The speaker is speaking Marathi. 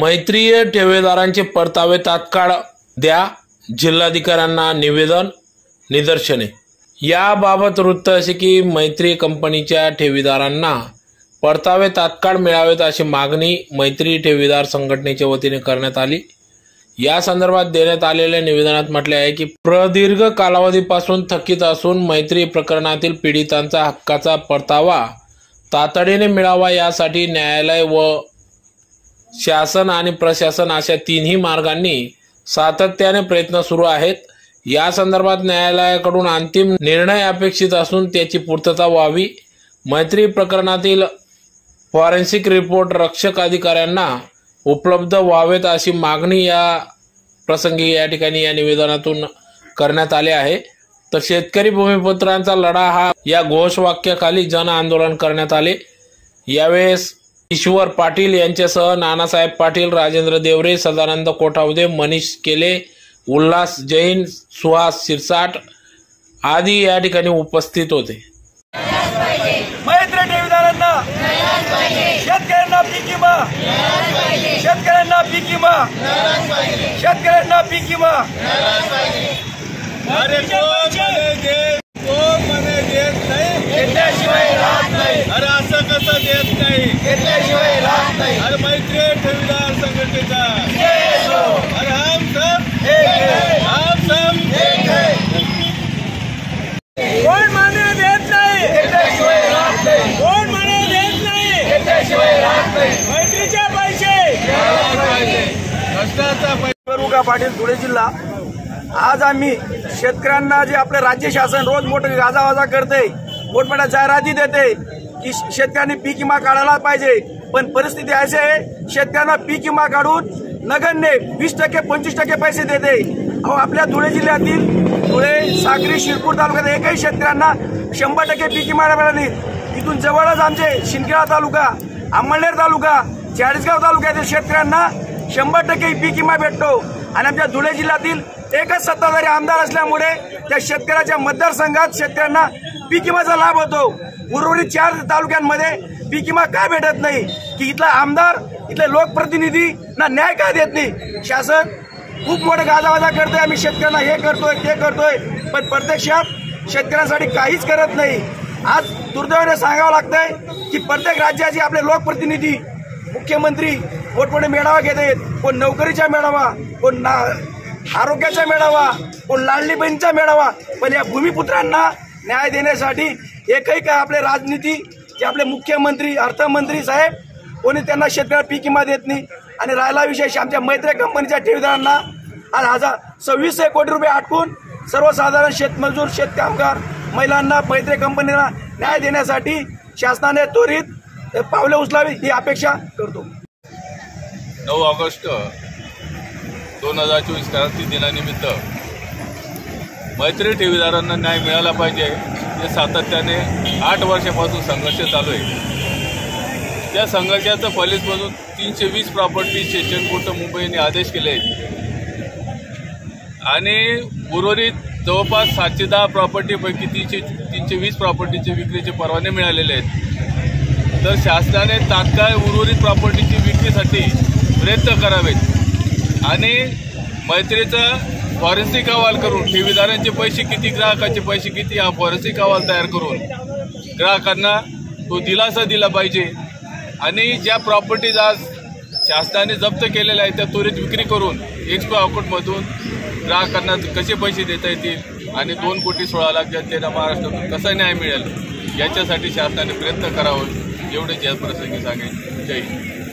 मैत्रीय ठेवीदारांचे परतावे तात्काळ द्या जिल्हाधिकाऱ्यांना निवेदन निदर्शने. याबाबत वृत्त असे की मैत्री कंपनीच्या ठेवीदारांना परतावे तात्काळ मिळावेत अशी मागणी मैत्री ठेवीदार संघटनेच्या वतीने करण्यात आली. या संदर्भात देण्यात आलेल्या निवेदनात म्हटले आहे की प्रदीर्घ कालावधीपासून थकीत असून मैत्री प्रकरणातील पीडितांचा हक्काचा परतावा तातडीने मिळावा यासाठी न्यायालय व शासन आणि प्रशासन अशा तिन्ही मार्गांनी सातत्याने प्रयत्न सुरू आहेत. या संदर्भात न्यायालयाकडून अंतिम निर्णय अपेक्षित असून त्याची पूर्तता व्हावी. मैत्री प्रकरणातील फॉरेन्सिक रिपोर्ट रक्षक अधिकाऱ्यांना उपलब्ध व्हावेत अशी मागणी या प्रसंगी या ठिकाणी या निवेदनातून करण्यात आले आहे. तर शेतकरी भूमिपुत्रांचा लढा हा या घोषवाक्याखाली जन आंदोलन करण्यात आले. यावेळेस ईश्वर पाटील यांच्यासह नानासाहेब पाटील राजेंद्र देवरे सदानंद कोठावदे मनीष केले उल्हास जैन सुहास शिरसाट आदी या ठिकाणी उपस्थित होते. शेतकऱ्यांना पीक विमा. शेतकऱ्यांना पीक विमा. शेतकऱ्यांना पीक विमा. अरे कोण म्हणे देत कोण म्हणे देत नाही? घेतल्याशिवाय असं कसं देत नाही? घेतल्याशिवाय राहत नाही. अरे मैत्री ठेवीदार संघटनेचा. अरे हम सब एक है, हम सब एक है. कोण म्हणे देत नाही? घेतल्याशिवाय राहत नाही. कोण म्हणे देत नाही? घेतल्याशिवाय राहत नाही. मैत्रीचे पैसे. कष्टाचा पैसा बरुका पाटील धुळे जिल्हा. आज आम्ही शेतकऱ्यांना जे आपलं राज्य शासन रोज मोठं गाजावाजा करते मोठमोठ्या जाहिराती देते की शेतकऱ्यांनी पीक विमा काढायला पाहिजे. पण परिस्थिती अशी आहे शेतकऱ्यांना पीक विमा काढून नगरने वीस टक्के पंचवीस टक्के पैसे देते. अहो आपल्या धुळे जिल्ह्यातील धुळे सागरी शिरपूर तालुक्यात एकही शेतकऱ्यांना शंभर टक्के पीक विमा मिळाली इथून जवळच आमचे शिंदखेडा तालुका अंमळनेर तालुका चाळीसगाव तालुक्यातील शेतकऱ्यांना शंभर टक्के पीक विमा भेटतो. आणि आमच्या धुळे जिल्ह्यातील एकच सत्ताधारी आमदार असल्यामुळे त्या शेतकऱ्याच्या मतदारसंघात शेतकऱ्यांना पीक लाभ होतो. उर्वरित चार तालुक्यांमध्ये पीक विमा का भेटत नाही? की इथला आमदार इथले लोकप्रतिनिधी ना न्याय का देत नाही? शासन खूप मोठं गाजावाजा करतोय आम्ही शेतकऱ्यांना हे करतोय ते करतोय. पण प्रत्यक्षात शेतकऱ्यांसाठी काहीच करत नाही. आज दुर्दैवाने सांगावं लागतंय की प्रत्येक राज्याचे आपले लोकप्रतिनिधी मुख्यमंत्री मोठमोठे मेळावा घेत आहेत कोण नोकरीचा मेळावा कोण ना आरोग्याचा मेळावा कोण लाडली बहिणीचा मेळावा पण या भूमिपुत्रांना न्याय देण्यासाठी एकही काय आपले राजनीती जे आपले मुख्यमंत्री अर्थमंत्री साहेब कोणी त्यांना शेतकऱ्याला पीक विमा देत नाही. आणि राहिला विषय आमच्या मैत्री कंपनीच्या ठेवीदारांना आज हजार सव्वीसशे कोटी रुपये आटकून सर्वसाधारण शेतमजूर शेतकामगार महिलांना मैत्री कंपनीला न्याय देण्यासाठी शासनाने त्वरित पावले उचलावी ही अपेक्षा करतो. नऊ ऑगस्ट दोन हजार चोवीस क्रांती दिनानिमित्त. मैत्री ठेवीदारांना न्याय मिळाला पाहिजे हे सातत्याने आठ वर्षापासून संघर्ष चालू आहे. त्या संघर्षाचं फलित म्हणून तीनशे वीस प्रॉपर्टी सेशन कोर्ट मुंबईने आदेश केले आहेत आणि उर्वरित जवळपास सातशे दहा प्रॉपर्टीपैकी तीनशे तीनशे वीस प्रॉपर्टीचे विक्रीचे परवाने मिळालेले आहेत. तर शासनाने तात्काळ उर्वरित प्रॉपर्टीची विक्रीसाठी प्रयत्न करावेत. आणि मैत्रीचं फॉरेन्सिक अहवाल करून ठेवीदारांचे पैसे किती ग्राहकाचे पैसे किती हा फॉरेन्सिक अहवाल तयार करून ग्राहकांना तो दिलासा दिला पाहिजे. आणि ज्या प्रॉपर्टीज आज शासनाने जप्त केलेल्या आहेत त्या त्वरित विक्री करून एक्सपो अकाउंटमधून ग्राहकांना कसे पैसे देता येतील आणि दोन कोटी सोळा लाख जनतेला महाराष्ट्रातून कसा न्याय मिळेल याच्यासाठी शासनाने प्रयत्न करावं एवढे ज्या प्रसंगी सांगेन. जय हिंद.